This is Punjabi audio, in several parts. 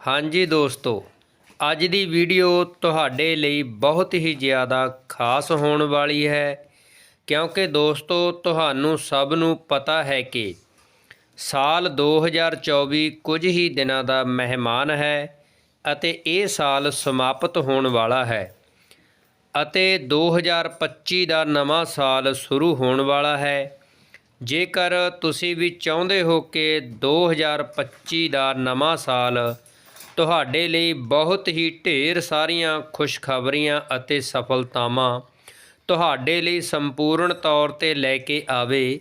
ਹਾਂਜੀ ਦੋਸਤੋ, ਅੱਜ ਦੀ ਵੀਡੀਓ ਤੁਹਾਡੇ ਲਈ ਬਹੁਤ ਹੀ ਜ਼ਿਆਦਾ ਖਾਸ ਹੋਣ ਵਾਲੀ ਹੈ, ਕਿਉਂਕਿ ਦੋਸਤੋ, ਤੁਹਾਨੂੰ ਸਭ ਨੂੰ ਪਤਾ ਹੈ ਕਿ ਸਾਲ 2024 ਕੁਝ ਹੀ ਦਿਨਾਂ ਦਾ ਮਹਿਮਾਨ ਹੈ ਅਤੇ ਇਹ ਸਾਲ ਸਮਾਪਤ ਹੋਣ ਵਾਲਾ ਹੈ ਅਤੇ 2025 ਦਾ ਨਵਾਂ ਸਾਲ ਸ਼ੁਰੂ ਹੋਣ ਵਾਲਾ ਹੈ। ਜੇਕਰ ਤੁਸੀਂ ਵੀ ਚਾਹੁੰਦੇ ਹੋ ਕਿ 2025 ਦਾ ਨਵਾਂ ਸਾਲ ਤੁਹਾਡੇ ਲਈ ਬਹੁਤ ਹੀ ਢੇਰ ਸਾਰੀਆਂ ਖੁਸ਼ਖਬਰੀਆਂ ਅਤੇ ਸਫਲਤਾਵਾਂ ਤੁਹਾਡੇ ਲਈ ਸੰਪੂਰਨ ਤੌਰ ਤੇ ਲੈ ਕੇ ਆਵੇ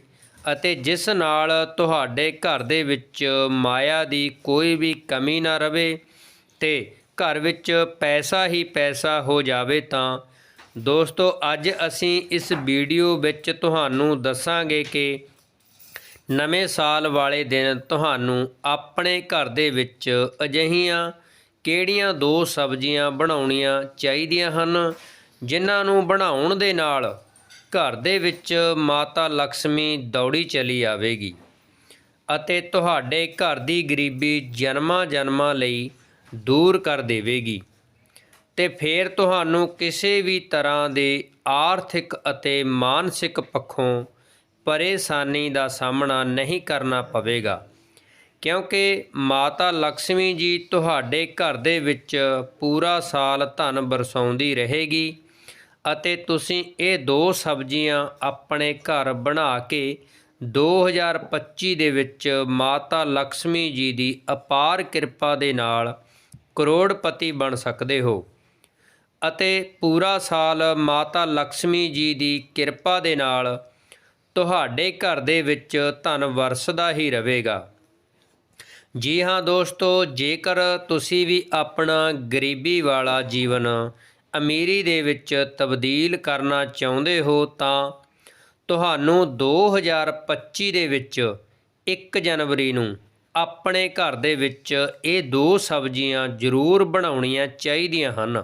ਅਤੇ ਜਿਸ ਨਾਲ ਤੁਹਾਡੇ ਘਰ ਦੇ ਵਿੱਚ ਮਾਇਆ ਦੀ ਕੋਈ ਵੀ ਕਮੀ ਨਾ ਰਵੇ ਤੇ ਘਰ ਵਿੱਚ ਪੈਸਾ ਹੀ ਪੈਸਾ ਹੋ ਜਾਵੇ ਤਾਂ ਦੋਸਤੋ, ਅੱਜ ਅਸੀਂ ਇਸ ਵੀਡੀਓ ਵਿੱਚ ਤੁਹਾਨੂੰ ਦੱਸਾਂਗੇ ਕਿ ਨਵੇਂ ਸਾਲ ਵਾਲੇ ਦਿਨ ਤੁਹਾਨੂੰ ਆਪਣੇ ਘਰ ਦੇ ਵਿੱਚ ਅਜਿਹੀਆਂ ਕਿਹੜੀਆਂ ਦੋ ਸਬਜ਼ੀਆਂ ਬਣਾਉਣੀਆਂ ਚਾਹੀਦੀਆਂ ਹਨ, ਜਿਨ੍ਹਾਂ ਨੂੰ ਬਣਾਉਣ ਦੇ ਨਾਲ ਘਰ ਦੇ ਵਿੱਚ ਮਾਤਾ ਲక్ష్ਮੀ ਦੌੜੀ ਚਲੀ ਆਵੇਗੀ ਅਤੇ ਤੁਹਾਡੇ ਘਰ ਦੀ ਗਰੀਬੀ ਜਨਮਾਂ ਜਨਮਾਂ ਲਈ ਦੂਰ ਕਰ ਦੇਵੇਗੀ ਤੇ ਫਿਰ ਤੁਹਾਨੂੰ ਕਿਸੇ ਵੀ ਤਰ੍ਹਾਂ ਦੇ ਆਰਥਿਕ ਅਤੇ ਮਾਨਸਿਕ ਪੱਖੋਂ ਪਰੇਸ਼ਾਨੀ ਦਾ ਸਾਹਮਣਾ ਨਹੀਂ ਕਰਨਾ ਪਵੇਗਾ। ਕਿਉਂਕਿ ਮਾਤਾ ਲక్ష్ਮੀ ਜੀ ਤੁਹਾਡੇ ਘਰ ਦੇ ਵਿੱਚ ਪੂਰਾ ਸਾਲ ਧਨ ਬਰਸਾਉਂਦੀ ਰਹੇਗੀ ਅਤੇ ਤੁਸੀਂ ਇਹ ਦੋ ਸਬਜ਼ੀਆਂ ਆਪਣੇ ਘਰ ਬਣਾ ਕੇ 2025 ਦੇ ਵਿੱਚ ਮਾਤਾ ਲక్ష్ਮੀ ਜੀ ਦੀ ਅਪਾਰ ਕਿਰਪਾ ਦੇ ਨਾਲ ਕਰੋੜਪਤੀ ਬਣ ਸਕਦੇ ਹੋ ਅਤੇ ਪੂਰਾ ਸਾਲ ਮਾਤਾ ਲక్ష్ਮੀ ਜੀ ਦੀ ਕਿਰਪਾ ਦੇ ਨਾਲ ਤੁਹਾਡੇ ਘਰ ਦੇ ਵਿੱਚ ਧਨ ਵਰਸਦਾ ਹੀ ਰਹੇਗਾ। ਜੀ ਹਾਂ ਦੋਸਤੋ, ਜੇਕਰ ਤੁਸੀਂ ਵੀ ਆਪਣਾ ਗਰੀਬੀ ਵਾਲਾ ਜੀਵਨ ਅਮੀਰੀ ਦੇ ਵਿੱਚ ਤਬਦੀਲ ਕਰਨਾ ਚਾਹੁੰਦੇ ਹੋ, ਤਾਂ ਤੁਹਾਨੂੰ 2025 ਦੇ ਵਿੱਚ 1 ਜਨਵਰੀ ਨੂੰ ਆਪਣੇ ਘਰ ਦੇ ਵਿੱਚ ਇਹ ਦੋ ਸਬਜ਼ੀਆਂ ਜ਼ਰੂਰ ਬਣਾਉਣੀਆਂ ਚਾਹੀਦੀਆਂ ਹਨ।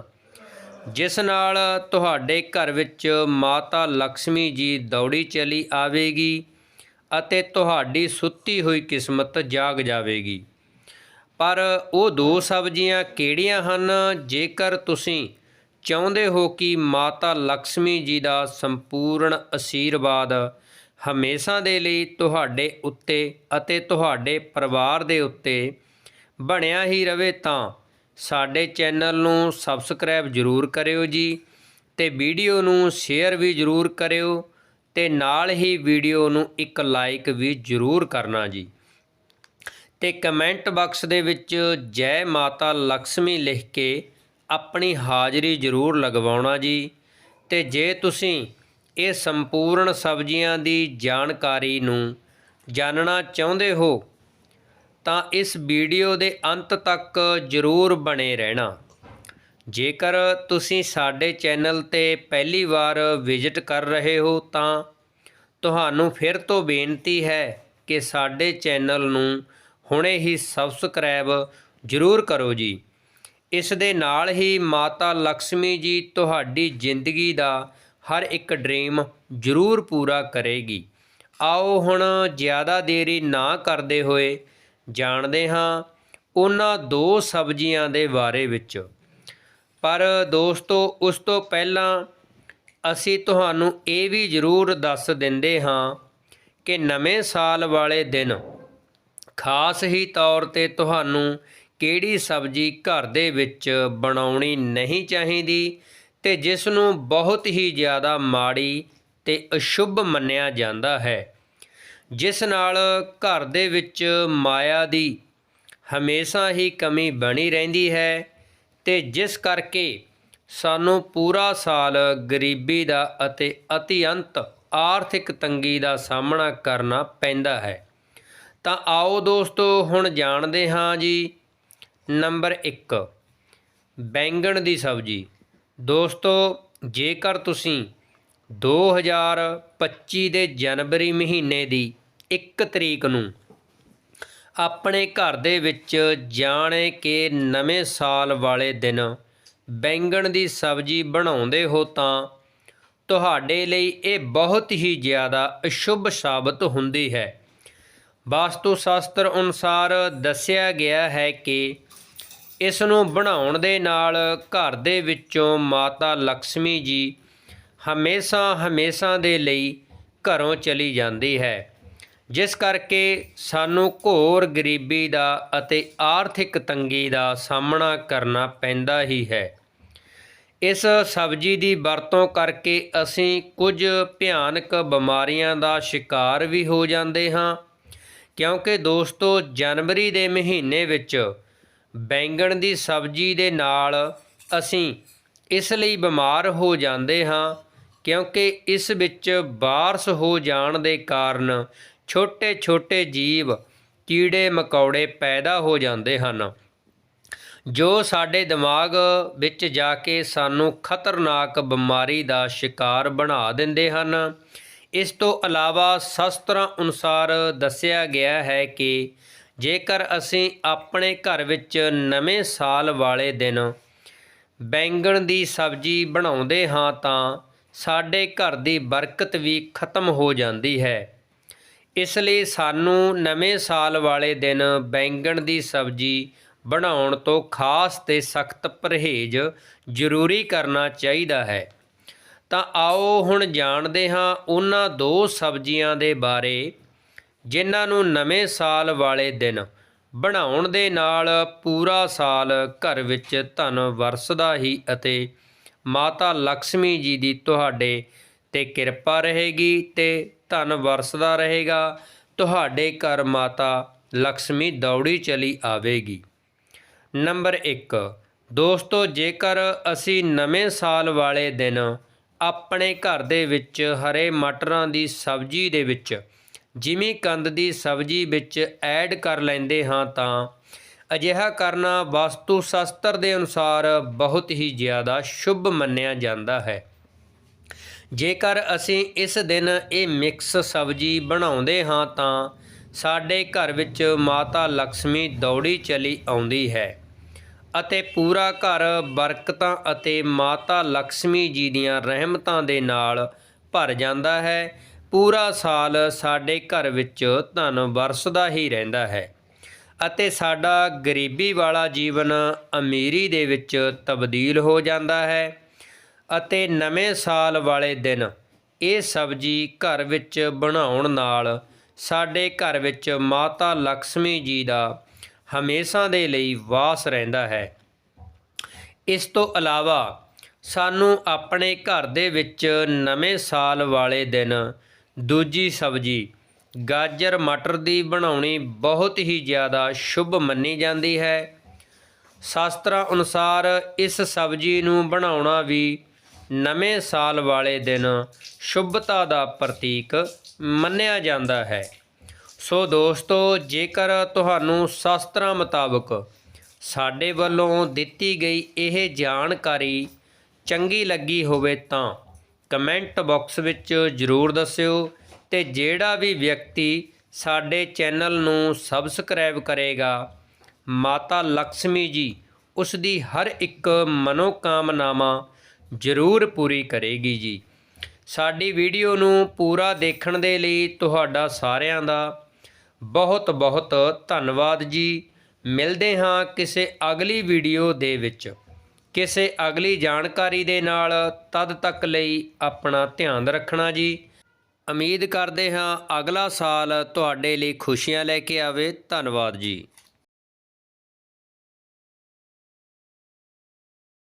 ਜਿਸ ਨਾਲ ਤੁਹਾਡੇ ਘਰ ਵਿੱਚ ਮਾਤਾ ਲక్ష్ਮੀ ਜੀ ਦੌੜੀ ਚਲੀ ਆਵੇਗੀ ਅਤੇ ਤੁਹਾਡੀ ਸੁੱਤੀ ਹੋਈ ਕਿਸਮਤ ਜਾਗ ਜਾਵੇਗੀ। ਪਰ ਉਹ ਦੋ ਸਬਜ਼ੀਆਂ ਕਿਹੜੀਆਂ ਹਨ? ਜੇਕਰ ਤੁਸੀਂ ਚਾਹੁੰਦੇ ਹੋ ਕਿ ਮਾਤਾ ਲక్ష్ਮੀ ਜੀ ਦਾ ਸੰਪੂਰਨ ਅਸ਼ੀਰਵਾਦ ਹਮੇਸ਼ਾ ਦੇ ਲਈ ਤੁਹਾਡੇ ਉੱਤੇ ਅਤੇ ਤੁਹਾਡੇ ਪਰਿਵਾਰ ਦੇ ਉੱਤੇ ਬਣਿਆ ਹੀ ਰਵੇ ਤਾਂ ਸਾਡੇ ਚੈਨਲ ਨੂੰ ਸਬਸਕ੍ਰਾਈਬ ਜ਼ਰੂਰ ਕਰਿਓ ਜੀ ਤੇ ਵੀਡੀਓ ਨੂੰ ਸ਼ੇਅਰ ਵੀ ਜ਼ਰੂਰ ਕਰਿਓ ਤੇ ਨਾਲ ਹੀ ਵੀਡੀਓ ਨੂੰ ਇੱਕ ਲਾਈਕ ਵੀ ਜ਼ਰੂਰ ਕਰਨਾ ਜੀ। ਤੇ ਕਮੈਂਟ ਬਾਕਸ ਦੇ ਵਿੱਚ ਜੈ ਮਾਤਾ ਲక్ష్ਮੀ ਲਿਖ ਕੇ ਆਪਣੀ ਹਾਜ਼ਰੀ ਜ਼ਰੂਰ ਲਗਵਾਉਣਾ ਜੀ ਤੇ ਜੇ ਤੁਸੀਂ ਇਹ ਸੰਪੂਰਨ ਸਬਜ਼ੀਆਂ ਦੀ ਜਾਣਕਾਰੀ ਨੂੰ ਜਾਣਨਾ ਚਾਹੁੰਦੇ ਹੋ ਤਾਂ ਇਸ ਵੀਡੀਓ ਦੇ ਅੰਤ ਤੱਕ ਜ਼ਰੂਰ ਬਣੇ ਰਹਿਣਾ। ਜੇਕਰ ਤੁਸੀਂ ਸਾਡੇ ਚੈਨਲ ਤੇ ਪਹਿਲੀ ਵਾਰ ਵਿਜ਼ਿਟ ਕਰ ਰਹੇ ਹੋ ਤਾਂ ਤੁਹਾਨੂੰ ਫਿਰ ਤੋਂ ਬੇਨਤੀ ਹੈ ਕਿ ਸਾਡੇ ਚੈਨਲ ਨੂੰ ਹੁਣੇ ਹੀ ਸਬਸਕ੍ਰਾਈਬ ਜ਼ਰੂਰ ਕਰੋ ਜੀ। ਇਸ ਦੇ ਨਾਲ ਹੀ ਮਾਤਾ ਲక్ష్ਮੀ ਜੀ ਤੁਹਾਡੀ ਜ਼ਿੰਦਗੀ ਦਾ ਹਰ ਇੱਕ ਡ੍ਰੀਮ ਜ਼ਰੂਰ ਪੂਰਾ ਕਰੇਗੀ। ਆਓ ਹੁਣ ਜ਼ਿਆਦਾ ਦੇਰੀ ਨਾ ਕਰਦੇ ਹੋਏ ਜਾਣਦੇ ਹਾਂ ਉਹਨਾਂ ਦੋ ਸਬਜ਼ੀਆਂ ਦੇ ਬਾਰੇ ਵਿੱਚ। ਪਰ ਦੋਸਤੋ, ਉਸ ਤੋਂ ਪਹਿਲਾਂ ਅਸੀਂ ਤੁਹਾਨੂੰ ਇਹ ਵੀ ਜ਼ਰੂਰ ਦੱਸ ਦਿੰਦੇ ਹਾਂ ਕਿ ਨਵੇਂ ਸਾਲ ਵਾਲੇ ਦਿਨ ਖਾਸ ਹੀ ਤੌਰ ਤੇ ਤੁਹਾਨੂੰ ਕਿਹੜੀ ਸਬਜ਼ੀ ਘਰ ਦੇ ਵਿੱਚ ਬਣਾਉਣੀ ਨਹੀਂ ਚਾਹੀਦੀ ਤੇ ਜਿਸ ਨੂੰ ਬਹੁਤ ਹੀ ਜ਼ਿਆਦਾ ਮਾੜੀ ਤੇ ਅਸ਼ੁੱਭ ਮੰਨਿਆ ਜਾਂਦਾ ਹੈ। ਜਿਸ ਨਾਲ ਘਰ ਦੇ ਵਿੱਚ ਮਾਇਆ ਦੀ ਹਮੇਸ਼ਾ ਹੀ ਕਮੀ ਬਣੀ ਰਹਿੰਦੀ ਹੈ ਤੇ ਜਿਸ ਕਰਕੇ ਸਾਨੂੰ ਪੂਰਾ ਸਾਲ ਗਰੀਬੀ ਦਾ ਅਤੇ ਅਤਿਅੰਤ ਆਰਥਿਕ ਤੰਗੀ ਦਾ ਸਾਹਮਣਾ ਕਰਨਾ ਪੈਂਦਾ ਹੈ। ਤਾਂ ਆਓ ਦੋਸਤੋ, ਹੁਣ ਜਾਣਦੇ ਹਾਂ ਜੀ। ਨੰਬਰ 1 ਬੈਂਗਣ ਦੀ ਸਬਜ਼ੀ। ਦੋਸਤੋ, ਜੇਕਰ ਤੁਸੀਂ 2025 ਦੇ ਜਨਵਰੀ ਮਹੀਨੇ ਦੀ 1 ਤਰੀਕ ਨੂੰ। ਆਪਣੇ ਘਰ ਦੇ ਵਿੱਚ ਜਾਣੇ ਕਿ ਨਵੇਂ ਸਾਲ ਵਾਲੇ ਦਿਨ ਬੈਂਗਣ ਦੀ ਸਬਜ਼ੀ ਬਣਾਉਂਦੇ ਹੋ ਤਾਂ ਤੁਹਾਡੇ ਲਈ ਇਹ ਬਹੁਤ ਹੀ ਜ਼ਿਆਦਾ ਅਸ਼ੁਭ ਸਾਬਤ ਹੁੰਦੀ ਹੈ। ਵਾਸਤੂ ਸ਼ਾਸਤਰ ਅਨੁਸਾਰ ਦੱਸਿਆ ਗਿਆ ਹੈ ਕਿ ਇਸ ਨੂੰ ਬਣਾਉਣ ਦੇ ਨਾਲ ਘਰ ਦੇ ਵਿੱਚੋਂ ਮਾਤਾ ਲక్ష్ਮੀ ਜੀ ਹਮੇਸ਼ਾ ਹਮੇਸ਼ਾ ਦੇ ਲਈ ਘਰੋਂ ਚਲੀ ਜਾਂਦੀ ਹੈ। ਜਿਸ ਕਰਕੇ ਸਾਨੂੰ ਘੋਰ ਗਰੀਬੀ ਦਾ ਅਤੇ ਆਰਥਿਕ ਤੰਗੀ ਦਾ ਸਾਹਮਣਾ ਕਰਨਾ ਪੈਂਦਾ ਹੀ ਹੈ। ਇਸ ਸਬਜ਼ੀ ਦੀ ਵਰਤੋਂ ਕਰਕੇ ਅਸੀਂ ਕੁਝ ਭਿਆਨਕ ਬਿਮਾਰੀਆਂ ਦਾ ਸ਼ਿਕਾਰ ਵੀ ਹੋ ਜਾਂਦੇ ਹਾਂ, ਕਿਉਂਕਿ ਦੋਸਤੋ, ਜਨਵਰੀ ਦੇ ਮਹੀਨੇ ਵਿੱਚ ਬੈਂਗਣ ਦੀ ਸਬਜ਼ੀ ਦੇ ਨਾਲ ਅਸੀਂ ਇਸ ਲਈ ਬਿਮਾਰ ਹੋ ਜਾਂਦੇ ਹਾਂ, ਕਿਉਂਕਿ ਇਸ ਵਿੱਚ ਬਾਰਸ ਹੋ ਜਾਣ ਦੇ ਕਾਰਨ ਛੋਟੇ-ਛੋਟੇ ਜੀਵ ਕੀੜੇ ਮਕੌੜੇ ਪੈਦਾ ਹੋ ਜਾਂਦੇ ਹਨ, ਜੋ ਸਾਡੇ ਦਿਮਾਗ ਵਿੱਚ ਜਾ ਕੇ ਸਾਨੂੰ ਖਤਰਨਾਕ ਬਿਮਾਰੀ ਦਾ ਸ਼ਿਕਾਰ ਬਣਾ ਦਿੰਦੇ ਹਨ। ਇਸ ਤੋਂ ਇਲਾਵਾ ਸ਼ਾਸਤਰਾਂ ਅਨੁਸਾਰ ਦੱਸਿਆ ਗਿਆ ਹੈ ਕਿ ਜੇਕਰ ਅਸੀਂ ਆਪਣੇ ਘਰ ਵਿੱਚ ਨਵੇਂ ਸਾਲ ਵਾਲੇ ਦਿਨ ਬੈਂਗਣ ਦੀ ਸਬਜ਼ੀ ਬਣਾਉਂਦੇ ਹਾਂ ਤਾਂ ਸਾਡੇ ਘਰ ਦੀ ਬਰਕਤ ਵੀ ਖਤਮ ਹੋ ਜਾਂਦੀ ਹੈ। ਇਸ ਲਈ ਸਾਨੂੰ ਨਵੇਂ ਸਾਲ ਵਾਲੇ ਦਿਨ ਬੈਂਗਣ ਦੀ ਸਬਜ਼ੀ ਬਣਾਉਣ ਤੋਂ ਖਾਸ ਤੇ ਸਖਤ ਪਰਹੇਜ਼ ਜ਼ਰੂਰੀ ਕਰਨਾ ਚਾਹੀਦਾ ਹੈ। ਤਾਂ ਆਓ ਹੁਣ ਜਾਣਦੇ ਹਾਂ ਉਹਨਾਂ ਦੋ ਸਬਜ਼ੀਆਂ ਦੇ ਬਾਰੇ ਜਿਨ੍ਹਾਂ ਨੂੰ ਨਵੇਂ ਸਾਲ ਵਾਲੇ ਦਿਨ ਬਣਾਉਣ ਦੇ ਨਾਲ ਪੂਰਾ ਸਾਲ ਘਰ ਵਿੱਚ ਧਨ ਵਰਸਦਾ ਹੀ ਅਤੇ ਮਾਤਾ ਲక్ష్ਮੀ ਜੀ ਦੀ ਤੁਹਾਡੇ ਤੇ ਕਿਰਪਾ ਰਹੇਗੀ ਤੇ ਧਨ ਵਰਸਦਾ ਰਹੇਗਾ। ਤੁਹਾਡੇ ਘਰ ਮਾਤਾ ਲక్ష్ਮੀ ਦੌੜੀ ਚਲੀ ਆਵੇਗੀ। ਨੰਬਰ 1 ਦੋਸਤੋ, ਜੇਕਰ ਅਸੀਂ ਨਵੇਂ ਸਾਲ ਵਾਲੇ ਦਿਨ ਆਪਣੇ ਘਰ ਦੇ ਵਿੱਚ ਹਰੇ ਮਟਰਾਂ ਦੀ ਸਬਜ਼ੀ ਦੇ ਵਿੱਚ, ਜਿਮੀ ਕੰਦ ਦੀ ਸਬਜ਼ੀ ਵਿੱਚ ਐਡ ਕਰ ਲੈਂਦੇ ਹਾਂ ਤਾਂ ਅਜਿਹਾ ਕਰਨਾ ਵਾਸਤੂ ਸ਼ਾਸਤਰ ਦੇ ਅਨੁਸਾਰ ਬਹੁਤ ਹੀ ਜ਼ਿਆਦਾ ਸ਼ੁਭ ਮੰਨਿਆ ਜਾਂਦਾ ਹੈ। ਜੇਕਰ ਅਸੀਂ ਇਸ ਦਿਨ ਇਹ ਮਿਕਸ ਸਬਜ਼ੀ ਬਣਾਉਂਦੇ ਹਾਂ ਤਾਂ ਸਾਡੇ ਘਰ ਵਿੱਚ ਮਾਤਾ ਲక్ష్ਮੀ ਦੌੜੀ ਚਲੀ ਆਉਂਦੀ ਹੈ ਅਤੇ ਪੂਰਾ ਘਰ ਬਰਕਤਾਂ ਅਤੇ ਮਾਤਾ ਲక్ష్ਮੀ ਜੀ ਦੀਆਂ ਰਹਿਮਤਾਂ ਦੇ ਨਾਲ ਭਰ ਜਾਂਦਾ ਹੈ। ਪੂਰਾ ਸਾਲ ਸਾਡੇ ਘਰ ਵਿੱਚ ਧਨ ਵਰਸਦਾ ਹੀ ਰਹਿੰਦਾ ਹੈ ਅਤੇ ਸਾਡਾ ਗਰੀਬੀ ਵਾਲਾ ਜੀਵਨ ਅਮੀਰੀ ਦੇ ਵਿੱਚ ਤਬਦੀਲ ਹੋ ਜਾਂਦਾ ਹੈ। ਅਤੇ ਨਵੇਂ ਸਾਲ ਵਾਲੇ ਦਿਨ ਇਹ ਸਬਜ਼ੀ ਘਰ ਵਿੱਚ ਬਣਾਉਣ ਨਾਲ ਸਾਡੇ ਘਰ ਵਿੱਚ ਮਾਤਾ ਲక్ష్ਮੀ ਜੀ ਦਾ ਹਮੇਸ਼ਾ ਦੇ ਲਈ ਵਾਸ ਰਹਿੰਦਾ ਹੈ। ਇਸ ਤੋਂ ਇਲਾਵਾ ਸਾਨੂੰ ਆਪਣੇ ਘਰ ਦੇ ਵਿੱਚ ਨਵੇਂ ਸਾਲ ਵਾਲੇ ਦਿਨ ਦੂਜੀ ਸਬਜ਼ੀ ਗਾਜਰ ਮਟਰ ਦੀ ਬਣਾਉਣੀ ਬਹੁਤ ਹੀ ਜ਼ਿਆਦਾ ਸ਼ੁਭ ਮੰਨੀ ਜਾਂਦੀ ਹੈ। ਸ਼ਾਸਤਰਾਂ ਅਨੁਸਾਰ ਇਸ ਸਬਜ਼ੀ ਨੂੰ ਬਣਾਉਣਾ ਵੀ ਨਵੇਂ ਸਾਲ ਵਾਲੇ ਦਿਨ ਸ਼ੁਭਤਾ ਦਾ ਪ੍ਰਤੀਕ ਮੰਨਿਆ ਜਾਂਦਾ ਹੈ। ਸੋ ਦੋਸਤੋ, ਜੇਕਰ ਤੁਹਾਨੂੰ ਸ਼ਾਸਤਰਾਂ ਮੁਤਾਬਕ ਸਾਡੇ ਵੱਲੋਂ ਦਿੱਤੀ ਗਈ ਇਹ ਜਾਣਕਾਰੀ ਚੰਗੀ ਲੱਗੀ ਹੋਵੇ ਤਾਂ ਕਮੈਂਟ ਬਾਕਸ ਵਿੱਚ ਜ਼ਰੂਰ ਦੱਸਿਓ ਤੇ ਜਿਹੜਾ ਵੀ ਵਿਅਕਤੀ ਸਾਡੇ ਚੈਨਲ ਨੂੰ ਸਬਸਕ੍ਰਾਈਬ ਕਰੇਗਾ, ਮਾਤਾ ਲక్ష్ਮੀ ਜੀ ਉਸ ਦੀ ਹਰ ਇੱਕ ਮਨੋਕਾਮਨਾਵਾਂ ਜ਼ਰੂਰ ਪੂਰੀ ਕਰੇਗੀ ਜੀ। ਸਾਡੀ ਵੀਡੀਓ ਨੂੰ ਪੂਰਾ ਦੇਖਣ ਦੇ ਲਈ ਤੁਹਾਡਾ ਸਾਰਿਆਂ ਦਾ ਬਹੁਤ ਬਹੁਤ ਧੰਨਵਾਦ ਜੀ। ਮਿਲਦੇ ਹਾਂ ਕਿਸੇ ਅਗਲੀ ਵੀਡੀਓ ਦੇ ਵਿੱਚ। ਕਿਸੇ ਅਗਲੀ ਜਾਣਕਾਰੀ ਦੇ ਨਾਲ ਤਦ ਤੱਕ ਲਈ ਆਪਣਾ ਧਿਆਨ ਰੱਖਣਾ ਜੀ। ਉਮੀਦ ਕਰਦੇ ਹਾਂ ਅਗਲਾ ਸਾਲ ਤੁਹਾਡੇ ਲਈ ਖੁਸ਼ੀਆਂ ਲੈ ਕੇ ਆਵੇ। ਧੰਨਵਾਦ ਜੀ।